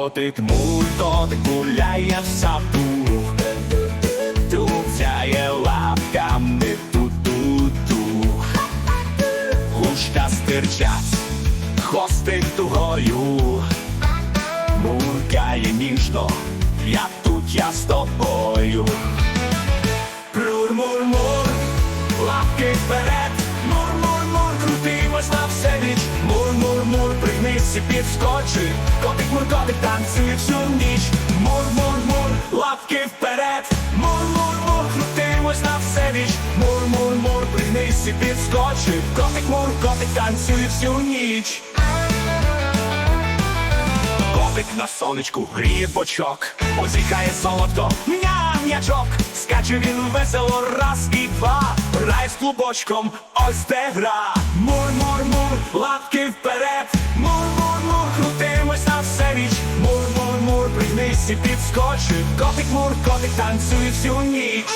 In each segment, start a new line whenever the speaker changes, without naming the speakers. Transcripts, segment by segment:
котик, котик гуляє в саду. Туцяє лапками ту-ту-ту. Гушка стирчать, хвостик тугою. Муркає ніжно, я тут, я з тобою. Мур-мур-мур, лапки вперед, мур-мур-мур, крутимось на все річ, мур-мур-мур, пригнись підскочи, котик мур, котик танцює всю ніч, мур-мур-мур, лапки вперед, мур-мур-мур, крутимось на все річ, мур-мур-мур, пригнись і підскочи, котик мур, котик танцює всю ніч. Котик на сонечку гріє бочок, позіхає солодко, ням-нячок, скаче він весело раз і два, грає з клубочком, ось де гра. Лапки вперед, мур-мур-мур, крутимось на все річ, мур-мур-мур, пригнись і підскочи, котик мур, котик танцює всю ніч.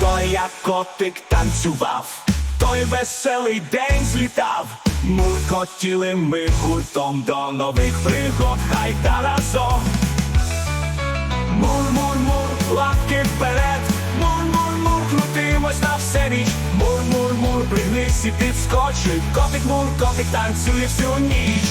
Той як котик танцював, той веселий день злітав. Муркотіли ми гуртом до нових пригод, хай та разом. Мур-мур-мур, лапки вперед, Мур-мур-мур, підскочи, котик мур, котик танцює всю ніч.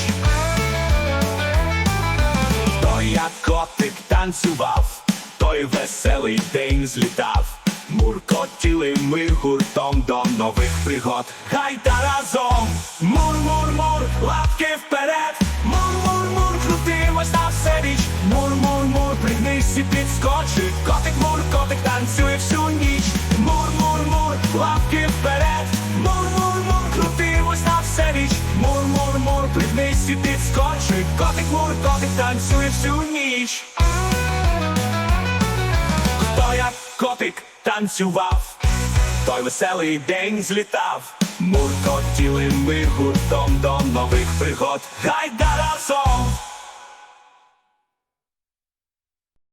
Той як котик танцював, той веселий день злітав. Муркотіли ми гуртом до нових пригод. Хай та разом! Мур-мур-мур, лапки вперед! Мур-мур-мур, крутимось на все річ! Мур-мур-мур, пригнись і підскочи! Котик мур, котик танцює всю Котик мур, танцює всю ніч! Хто як котик танцював, той веселий день злітав. Муркотіли ми гуртом до нових пригод. Гайда